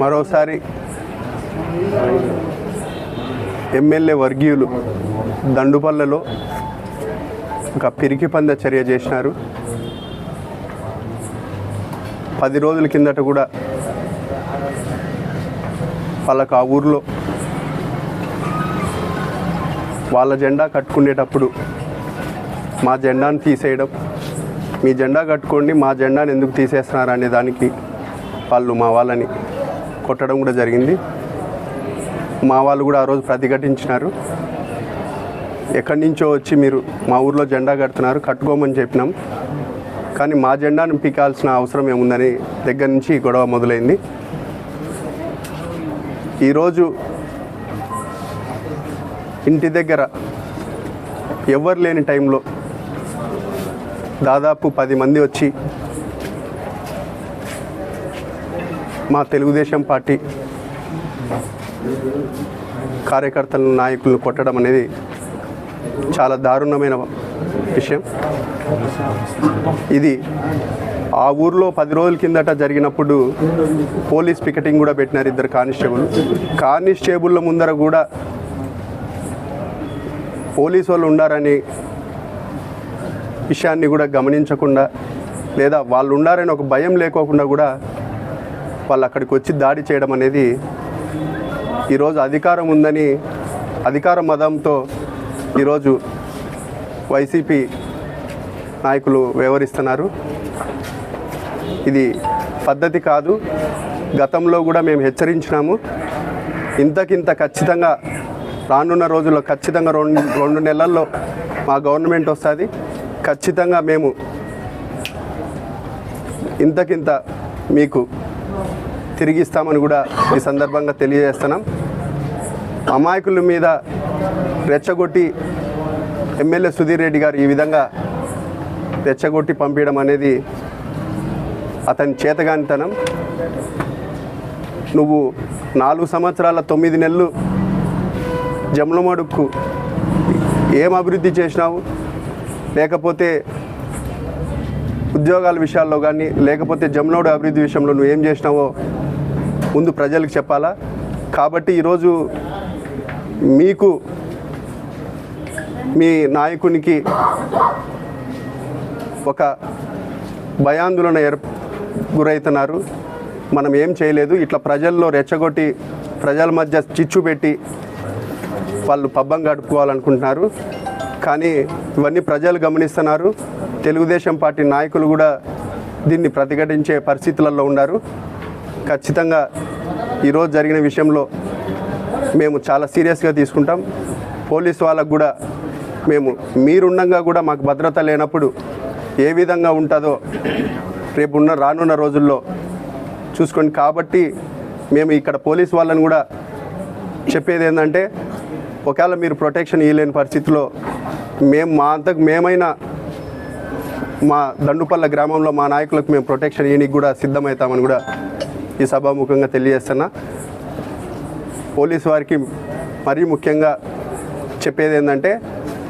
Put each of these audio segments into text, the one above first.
మరోసారి ఎమ్మెల్యే వర్గీయులు దండుపల్లలో ఒక పిరికి పంద చర్య చేసినారు. పది రోజుల కిందట కూడా వాళ్ళకు ఆ ఊర్లో వాళ్ళ జెండా కట్టుకునేటప్పుడు మా జెండాను తీసేయడం మీ జెండా కట్టుకోండి మా జెండాను ఎందుకు తీసేస్తున్నారు అనే దానికి వాళ్ళు మా వాళ్ళని కొట్టడం కూడా జరిగింది. మా వాళ్ళు కూడా ఆ రోజు ప్రతిఘటించినారు. ఎక్కడి నుంచో వచ్చి మీరు మా ఊర్లో జెండా కడుతున్నారు కట్టుకోమని చెప్పినాం. కానీ మా జెండాను పీకాల్సిన అవసరం ఏముందని దగ్గర నుంచి గొడవ మొదలైంది. ఈరోజు ఇంటి దగ్గర ఎవరు లేని టైంలో దాదాపు పది మంది వచ్చి మా తెలుగుదేశం పార్టీ కార్యకర్తలను నాయకులను కొట్టడం అనేది చాలా దారుణమైన విషయం. ఇది ఆ ఊర్లో పది రోజుల కిందట జరిగినప్పుడు పోలీస్ పికెటింగ్ కూడా పెట్టినారు ఇద్దరు కానిస్టేబుల్. కానిస్టేబుల్ల ముందర కూడా పోలీసు వాళ్ళు ఉండారని విషయాన్ని కూడా గమనించకుండా లేదా వాళ్ళు ఉండారని ఒక భయం లేకోకుండా కూడా వాళ్ళు అక్కడికి వచ్చి దాడి చేయడం అనేది ఈరోజు అధికారం ఉందని అధికార మదంతో ఈరోజు వైసీపీ నాయకులు వ్యవహరిస్తున్నారు. ఇది పద్ధతి కాదు. గతంలో కూడా మేము హెచ్చరించినాము. ఇంతకింత ఖచ్చితంగా రానున్న రోజుల్లో ఖచ్చితంగా రెండు రెండు నెలల్లో మా గవర్నమెంట్ వస్తుంది. ఖచ్చితంగా మేము ఇంతకింత మీకు తిరిగిస్తామని కూడా ఈ సందర్భంగా తెలియజేస్తున్నాం. అమాయకుల మీద రెచ్చగొట్టి ఎమ్మెల్యే సుధీర్ రెడ్డి గారు ఈ విధంగా రెచ్చగొట్టి పంపించడం అనేది అతని చేతగానితనం. నువ్వు నాలుగు సంవత్సరాల తొమ్మిది నెలలు జమ్లమడుక్కు ఏం అభివృద్ధి చేసినావు? లేకపోతే ఉద్యోగాల విషయాల్లో కానీ లేకపోతే జమునోడు అభివృద్ధి విషయంలో నువ్వు ఏం చేసినావో ముందు ప్రజలకు చెప్పాలా? కాబట్టి ఈరోజు మీకు మీ నాయకునికి ఒక భయాందోళన ఏర్ గురవుతున్నారు. మనం ఏం చేయలేదు. ఇట్లా ప్రజల్లో రెచ్చగొట్టి ప్రజల మధ్య చిచ్చు పెట్టి వాళ్ళు పబ్బం గడుపుకోవాలనుకుంటున్నారు. కానీ ఇవన్నీ ప్రజలు గమనిస్తున్నారు. తెలుగుదేశం పార్టీ నాయకులు కూడా దీన్ని ప్రతిఘటించే పరిస్థితులలో ఉన్నారు. ఖచ్చితంగా ఈరోజు జరిగిన విషయంలో మేము చాలా సీరియస్గా తీసుకుంటాం. పోలీస్ వాళ్ళకు కూడా మేము మీరుండగా కూడా మాకు భద్రత లేనప్పుడు ఏ విధంగా ఉంటుందో రేపు ఉన్న రానున్న రోజుల్లో చూసుకోండి కాబట్టి మేము ఇక్కడ పోలీస్ వాళ్ళని కూడా చెప్పేది ఏంటంటే ఒకవేళ మీరు ప్రొటెక్షన్ ఇవ్వలేని పరిస్థితిలో మేము మా అంతకు మేమైనా మా దండుపల్ల గ్రామంలో మా నాయకులకు మేము ప్రొటెక్షన్ ఇవ్వడానికి కూడా సిద్ధమవుతామని కూడా ఈ సభాముఖంగా తెలియజేస్తున్నా. పోలీసు వారికి మరీ ముఖ్యంగా చెప్పేది ఏంటంటే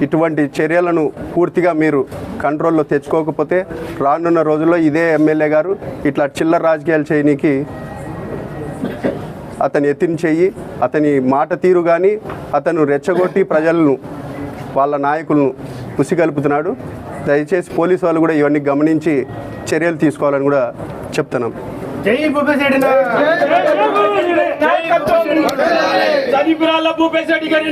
ఇటువంటి చర్యలను పూర్తిగా మీరు కంట్రోల్లో తెచ్చుకోకపోతే రానున్న రోజుల్లో ఇదే ఎమ్మెల్యే గారు ఇట్లా చిల్లర రాజకీయాలు చేయనీకి అతని ఎత్తిన చెయ్యి అతని మాట తీరు కానీ అతను రెచ్చగొట్టి ప్రజలను వాళ్ళ నాయకులను ఉసిగలుపుతున్నాడు. దయచేసి పోలీసు వాళ్ళు కూడా ఇవన్నీ గమనించి చర్యలు తీసుకోవాలని కూడా చెప్తున్నాం. జై భూపేశెడ్డి చనిపిరాల గారి